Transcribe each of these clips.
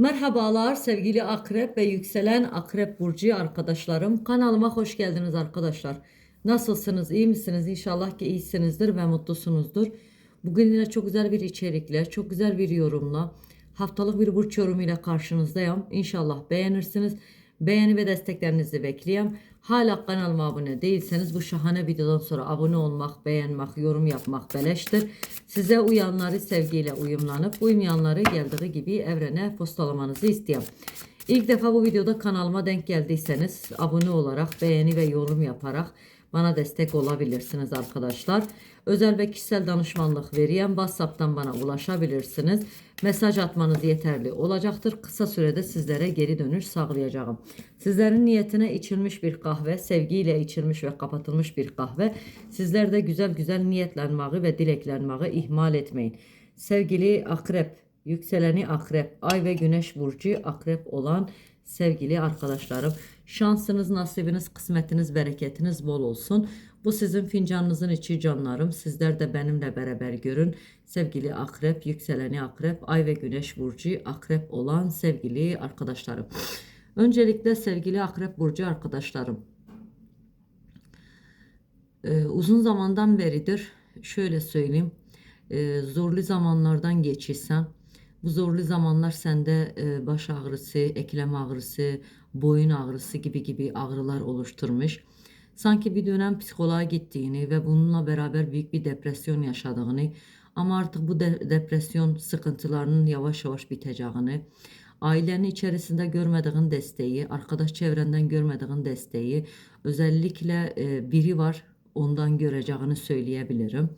Merhabalar sevgili akrep ve yükselen akrep burcu arkadaşlarım. Kanalıma hoş geldiniz arkadaşlar. Nasılsınız? iyi misiniz? İnşallah ki iyisinizdir ve mutlusunuzdur. Bugün yine çok güzel bir içerikle, çok güzel bir yorumla, haftalık bir burç yorumuyla karşınızdayım. İnşallah beğenirsiniz. Beğeni ve desteklerinizi bekliyorum. Hala kanalıma abone değilseniz bu şahane videodan sonra abone olmak, beğenmek, yorum yapmak beleştir. Size uyanları sevgiyle uyumlanıp uymayanları geldiği gibi evrene postalamanızı istiyorum. İlk defa bu videoda kanalıma denk geldiyseniz abone olarak, beğeni ve yorum yaparak bana destek olabilirsiniz arkadaşlar. Özel ve kişisel danışmanlık veriyen WhatsApp'tan bana ulaşabilirsiniz. Mesaj atmanız yeterli olacaktır. Kısa sürede sizlere geri dönüş sağlayacağım. Sizlerin niyetine içilmiş bir kahve, sevgiyle içilmiş ve kapatılmış bir kahve. Sizler de güzel güzel niyetlenmeyi ve dileklenmeyi ihmal etmeyin. Sevgili akrep, yükseleni akrep, ay ve güneş burcu akrep olan sevgili arkadaşlarım. Şansınız, nasibiniz, kısmetiniz, bereketiniz bol olsun. Bu sizin fincanınızın içi canlarım. Sizler de benimle beraber görün. Sevgili akrep, yükseleni akrep, ay ve güneş burcu akrep olan sevgili arkadaşlarım. Öncelikle sevgili akrep burcu arkadaşlarım. Ee, uzun zamandan beridir şöyle söyleyeyim. e, zorlu zamanlardan geçirsen bu zorlu zamanlar sende e, baş ağrısı, eklem ağrısı, boyun ağrısı gibi gibi ağrılar oluşturmuş. Sanki bir dönem psikoloğa gittiğini ve bununla beraber büyük bir depresyon yaşadığını ama artık bu de- depresyon sıkıntılarının yavaş yavaş biteceğini, ailenin içerisinde görmediğin desteği, arkadaş çevrenden görmediğin desteği, özellikle e, biri var ondan göreceğini söyleyebilirim.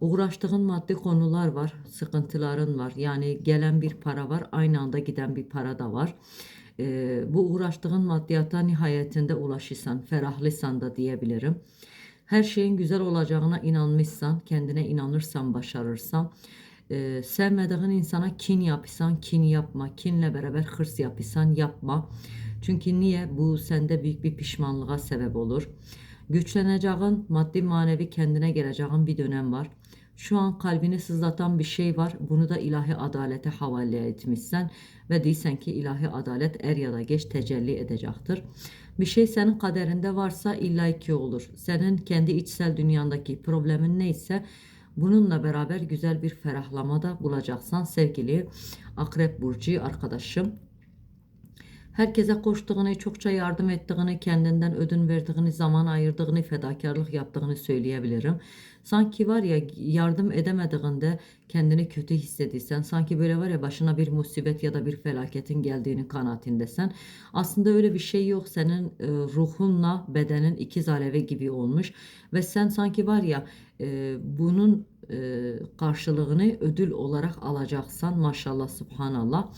Uğraştığın maddi konular var, sıkıntıların var. Yani gelen bir para var, aynı anda giden bir para da var. Ee, bu uğraştığın maddiyata nihayetinde ulaşırsan, ferahlısan da diyebilirim. Her şeyin güzel olacağına inanmışsan, kendine inanırsan, başarırsan, e, sevmediğin insana kin yapırsan, kin yapma. Kinle beraber hırs yapırsan, yapma. Çünkü niye? Bu sende büyük bir pişmanlığa sebep olur. Güçleneceğin, maddi manevi kendine geleceğin bir dönem var. Şu an kalbini sızlatan bir şey var. Bunu da ilahi adalete havale etmişsen ve değilsen ki ilahi adalet er ya da geç tecelli edecektir. Bir şey senin kaderinde varsa illa ki olur. Senin kendi içsel dünyandaki problemin neyse bununla beraber güzel bir ferahlama da bulacaksan sevgili Akrep Burcu arkadaşım. Herkese koştuğunu, çokça yardım ettiğini, kendinden ödün verdiğini, zaman ayırdığını, fedakarlık yaptığını söyleyebilirim. Sanki var ya yardım edemediğinde kendini kötü hissediysen, sanki böyle var ya başına bir musibet ya da bir felaketin geldiğini kanaatindesen. Aslında öyle bir şey yok. Senin e, ruhunla bedenin ikiz alevi gibi olmuş ve sen sanki var ya e, bunun e, karşılığını ödül olarak alacaksan maşallah subhanallah.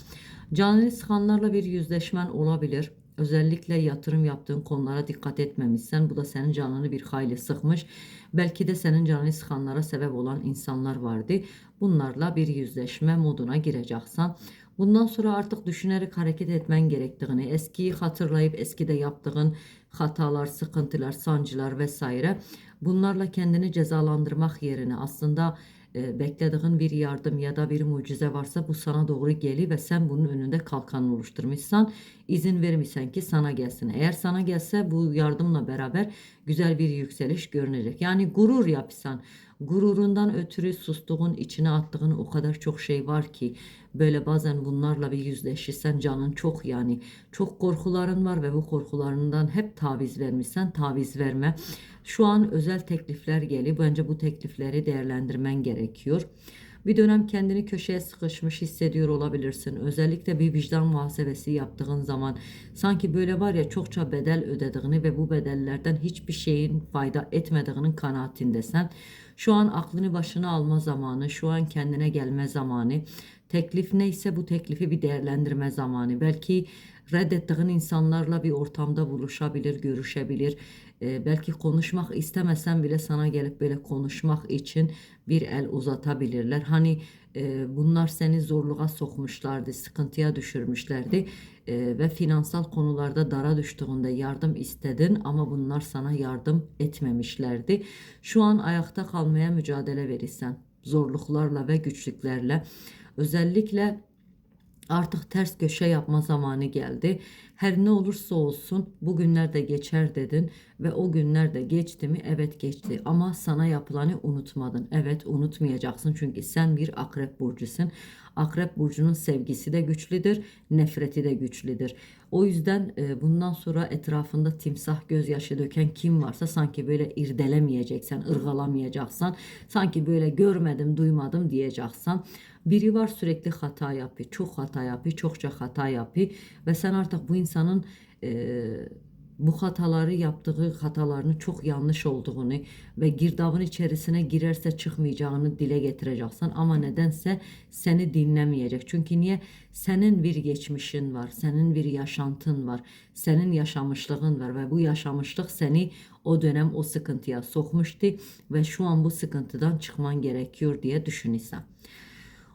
Canını sıkanlarla bir yüzleşmen olabilir. Özellikle yatırım yaptığın konulara dikkat etmemişsen bu da senin canını bir hayli sıkmış. Belki de senin canını sıkanlara sebep olan insanlar vardı. Bunlarla bir yüzleşme moduna gireceksen bundan sonra artık düşünerek hareket etmen gerektiğini, eskiyi hatırlayıp eskide yaptığın hatalar, sıkıntılar, sancılar vesaire bunlarla kendini cezalandırmak yerine aslında beklediğin bir yardım ya da bir mucize varsa bu sana doğru geli ve sen bunun önünde kalkan oluşturmuşsan izin vermişsen ki sana gelsin. Eğer sana gelse bu yardımla beraber güzel bir yükseliş görünecek. Yani gurur yapsan gururundan ötürü sustuğun içine attığın o kadar çok şey var ki böyle bazen bunlarla bir yüzleşirsen canın çok yani çok korkuların var ve bu korkularından hep taviz vermişsen taviz verme. Şu an özel teklifler geliyor. Bence bu teklifleri değerlendirmen gerekiyor. Bir dönem kendini köşeye sıkışmış hissediyor olabilirsin. Özellikle bir vicdan muhasebesi yaptığın zaman sanki böyle var ya çokça bedel ödediğini ve bu bedellerden hiçbir şeyin fayda etmediğinin kanaatindesen. Şu an aklını başına alma zamanı, şu an kendine gelme zamanı. Teklif neyse bu teklifi bir değerlendirme zamanı. Belki reddettiğin insanlarla bir ortamda buluşabilir, görüşebilir. Ee, belki konuşmak istemesen bile sana gelip böyle konuşmak için bir el uzatabilirler. Hani e, bunlar seni zorluğa sokmuşlardı, sıkıntıya düşürmüşlerdi E, ve finansal konularda dara düştüğünde yardım istedin ama bunlar sana yardım etmemişlerdi. Şu an ayakta kalmaya mücadele verirsen zorluklarla ve güçlüklerle özellikle Artık ters köşe yapma zamanı geldi. Her ne olursa olsun bu günler de geçer dedin ve o günler de geçti mi? Evet geçti ama sana yapılanı unutmadın. Evet unutmayacaksın çünkü sen bir akrep burcusun. Akrep burcunun sevgisi de güçlüdür, nefreti de güçlüdür. O yüzden e, bundan sonra etrafında timsah gözyaşı döken kim varsa sanki böyle irdelemeyeceksen, ırgalamayacaksan, sanki böyle görmedim, duymadım diyeceksen. Biri var sürekli hata yapıyor, çok hata yapıyor, çokça hata yapıyor ve sen artık bu insanın e, bu hataları yaptığı hatalarını çok yanlış olduğunu ve girdabın içerisine girerse çıkmayacağını dile getireceksin ama nedense seni dinlemeyecek. Çünkü niye? Senin bir geçmişin var, senin bir yaşantın var, senin yaşamışlığın var ve bu yaşamışlık seni o dönem o sıkıntıya sokmuştu ve şu an bu sıkıntıdan çıkman gerekiyor diye düşünürsen.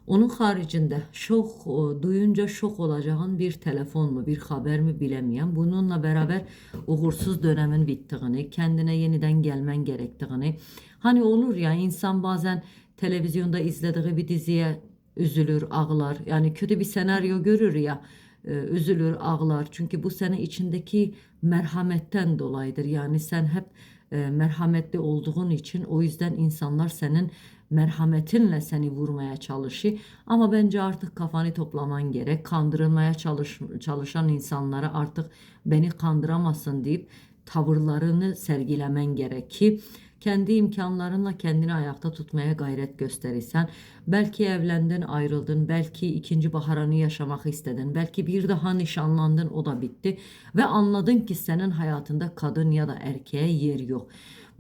Onun haricinde şok o, duyunca şok olacağın bir telefon mu bir haber mi bilemeyen bununla beraber uğursuz dönemin bittiğini kendine yeniden gelmen gerektiğini hani olur ya insan bazen televizyonda izlediği bir diziye üzülür ağlar. Yani kötü bir senaryo görür ya e, üzülür ağlar. Çünkü bu senin içindeki merhametten dolayıdır. Yani sen hep e, merhametli olduğun için o yüzden insanlar senin merhametinle seni vurmaya çalışıyor. Ama bence artık kafanı toplaman gerek. Kandırılmaya çalış, çalışan insanlara artık beni kandıramasın deyip tavırlarını sergilemen gerekir. Kendi imkanlarınla kendini ayakta tutmaya gayret gösterirsen, belki evlendin, ayrıldın, belki ikinci baharını yaşamak istedin, belki bir daha nişanlandın, o da bitti ve anladın ki senin hayatında kadın ya da erkeğe yer yok.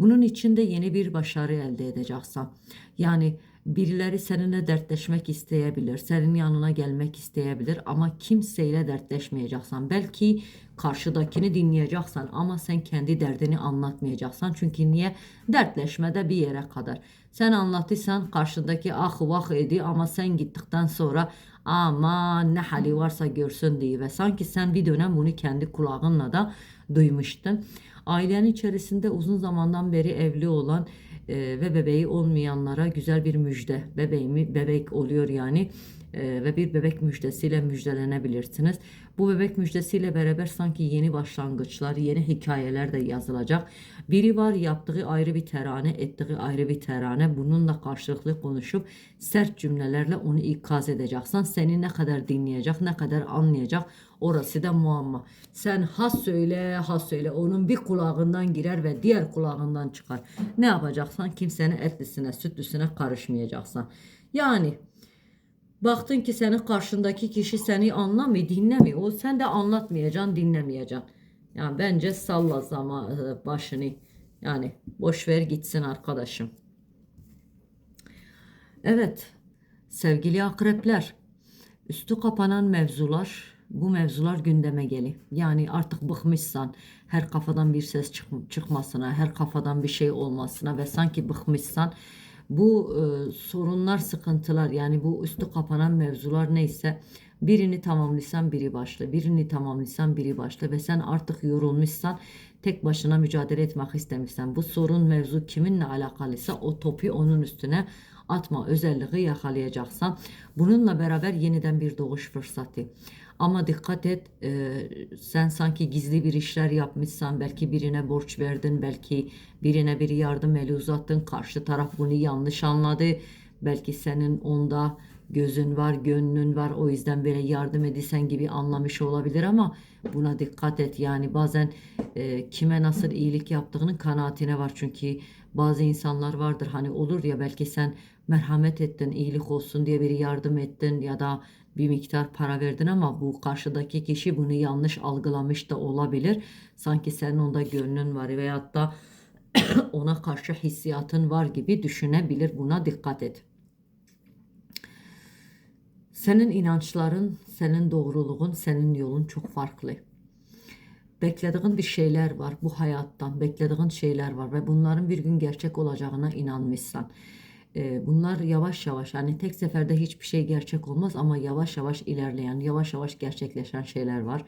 Bunun için de yeni bir başarı elde edeceksin. Yani birileri seninle dertleşmek isteyebilir, senin yanına gelmek isteyebilir ama kimseyle dertleşmeyeceksin. Belki karşıdakini dinleyeceksin ama sen kendi derdini anlatmayacaksın. Çünkü niye? Dertleşmede bir yere kadar. Sen anlatırsan karşıdaki ah vah edi ama sen gittikten sonra aman ne hali varsa görsün diye ve sanki sen bir dönem bunu kendi kulağınla da duymuştun. Ailenin içerisinde uzun zamandan beri evli olan e, ve bebeği olmayanlara güzel bir müjde. Bebeğimi bebek oluyor yani e, ve bir bebek müjdesiyle müjdelenebilirsiniz. Bu bebek müjdesiyle beraber sanki yeni başlangıçlar, yeni hikayeler de yazılacak. Biri var yaptığı ayrı bir terane, ettiği ayrı bir terane. Bununla karşılıklı konuşup sert cümlelerle onu ikaz edeceksin. Seni ne kadar dinleyecek, ne kadar anlayacak orası da muamma. Sen has söyle, has söyle. Onun bir kulağından girer ve diğer kulağından çıkar. Ne yapacaksan kimsenin etlisine, sütlüsüne karışmayacaksın. Yani Baktın ki senin karşındaki kişi seni anlamıyor, dinlemiyor. O sen de anlatmayacaksın, dinlemeyeceksin. Yani bence salla zaman başını. Yani boş ver gitsin arkadaşım. Evet, sevgili akrepler, üstü kapanan mevzular, bu mevzular gündeme geli. Yani artık bıkmışsan, her kafadan bir ses çık çıkmasına, her kafadan bir şey olmasına ve sanki bıkmışsan, bu e, sorunlar, sıkıntılar yani bu üstü kapanan mevzular neyse birini tamamlıysan biri başla, birini tamamlıysan biri başla ve sen artık yorulmuşsan tek başına mücadele etmek istemişsen bu sorun mevzu kiminle alakalıysa o topu onun üstüne atma özelliği yakalayacaksan bununla beraber yeniden bir doğuş fırsatı. Ama dikkat et e, sen sanki gizli bir işler yapmışsan belki birine borç verdin belki birine bir yardım eli uzattın karşı taraf bunu yanlış anladı. Belki senin onda gözün var, gönlün var. O yüzden böyle yardım edilsen gibi anlamış olabilir ama buna dikkat et. Yani bazen e, kime nasıl iyilik yaptığının kanaatine var. Çünkü bazı insanlar vardır hani olur ya belki sen merhamet ettin, iyilik olsun diye bir yardım ettin ya da bir miktar para verdin ama bu karşıdaki kişi bunu yanlış algılamış da olabilir. Sanki senin onda gönlün var veyahut da ona karşı hissiyatın var gibi düşünebilir. Buna dikkat et. Senin inançların, senin doğruluğun, senin yolun çok farklı. Beklediğin bir şeyler var bu hayattan, beklediğin şeyler var ve bunların bir gün gerçek olacağına inanmışsan. Ee, bunlar yavaş yavaş hani tek seferde hiçbir şey gerçek olmaz ama yavaş yavaş ilerleyen, yavaş yavaş gerçekleşen şeyler var.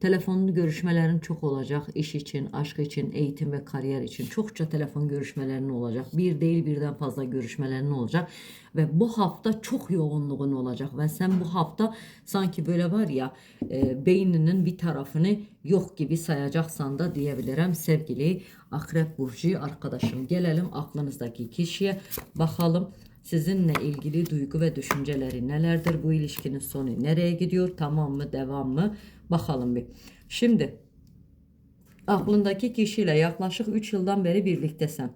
Telefonlu görüşmelerin çok olacak. İş için, aşk için, eğitim ve kariyer için. Çokça telefon görüşmelerin olacak. Bir değil birden fazla görüşmelerin olacak. Ve bu hafta çok yoğunluğun olacak. Ve sen bu hafta sanki böyle var ya e, beyninin bir tarafını yok gibi sayacaksan da diyebilirim sevgili Akrep Burcu arkadaşım. Gelelim aklınızdaki kişiye bakalım. Sizinle ilgili duygu ve düşünceleri nelerdir? Bu ilişkinin sonu nereye gidiyor? Tamam mı? Devam mı? Bakalım bir. Şimdi aklındaki kişiyle yaklaşık 3 yıldan beri birliktesen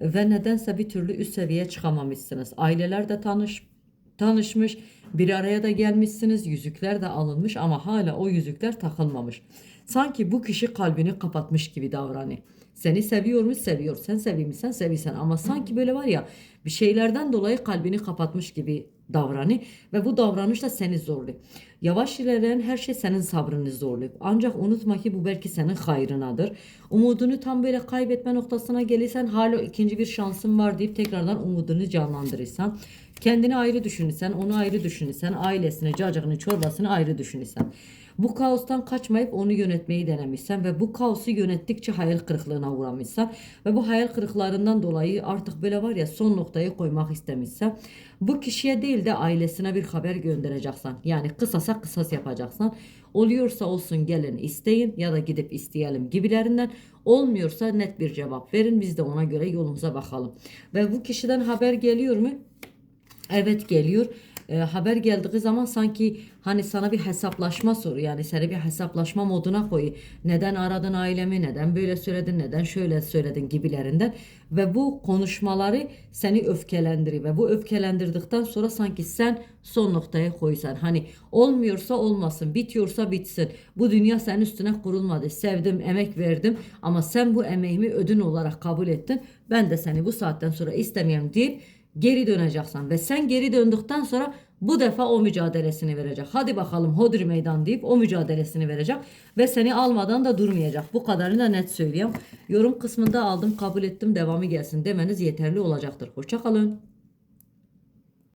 ve nedense bir türlü üst seviyeye çıkamamışsınız. Aileler de tanış tanışmış, bir araya da gelmişsiniz, yüzükler de alınmış ama hala o yüzükler takılmamış. Sanki bu kişi kalbini kapatmış gibi davranıyor. Seni seviyor mu? Seviyor. Sen seviyor musun? Seviyorsan. Ama sanki böyle var ya bir şeylerden dolayı kalbini kapatmış gibi davranıyor ve bu davranış da seni zorluyor. Yavaş ilerleyen her şey senin sabrını zorluyor. Ancak unutma ki bu belki senin hayrınadır. Umudunu tam böyle kaybetme noktasına gelirsen hala ikinci bir şansın var deyip tekrardan umudunu canlandırırsan. Kendini ayrı düşünürsen, onu ayrı düşünürsen, ailesini, cacığını, çorbasını ayrı düşünürsen. Bu kaostan kaçmayıp onu yönetmeyi denemişsen ve bu kaosu yönettikçe hayal kırıklığına uğramışsan ve bu hayal kırıklarından dolayı artık böyle var ya son noktayı koymak istemişsen bu kişiye değil de ailesine bir haber göndereceksen yani kısasa kısas yapacaksan oluyorsa olsun gelin isteyin ya da gidip isteyelim gibilerinden olmuyorsa net bir cevap verin biz de ona göre yolumuza bakalım ve bu kişiden haber geliyor mu? Evet geliyor. E, haber geldiği zaman sanki hani sana bir hesaplaşma soru yani seni bir hesaplaşma moduna koy. Neden aradın ailemi? Neden böyle söyledin? Neden şöyle söyledin gibilerinden ve bu konuşmaları seni öfkelendiriyor ve bu öfkelendirdikten sonra sanki sen son noktaya koysan. Hani olmuyorsa olmasın, bitiyorsa bitsin. Bu dünya senin üstüne kurulmadı. Sevdim, emek verdim ama sen bu emeğimi ödün olarak kabul ettin. Ben de seni bu saatten sonra istemiyorum deyip geri döneceksin ve sen geri döndükten sonra bu defa o mücadelesini verecek. Hadi bakalım hodri meydan deyip o mücadelesini verecek ve seni almadan da durmayacak. Bu kadarını da net söyleyeyim. Yorum kısmında aldım, kabul ettim, devamı gelsin demeniz yeterli olacaktır. Hoşçakalın.